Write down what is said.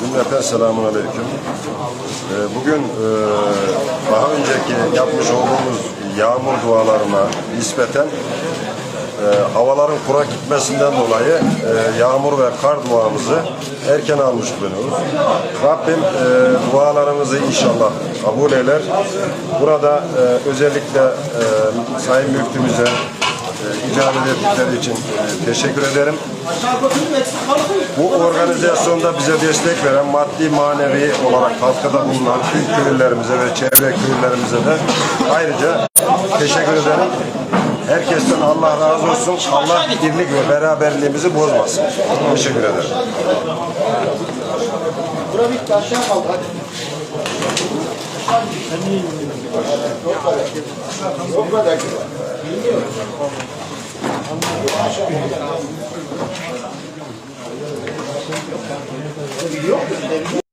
Cümleten selamun aleyküm. Ee, Bugün e, daha önceki yapmış olduğumuz yağmur dualarına nispeten e, havaların kura gitmesinden dolayı e, yağmur ve kar duamızı erken almış bulunuyoruz. Rabbim dualarımızı inşallah kabul eder. Burada özellikle Sayın Müftümüze icabet ettikleri için e, teşekkür ederim. Bu organizasyonda bize destek veren maddi manevi olarak katkıda bulunan tüm köylülerimize ve çevre köylülerimize de ayrıca teşekkür ederim. Herkesten Allah razı olsun. Allah birlik ve beraberliğimizi bozmasın. Teşekkür ederim. 嗯。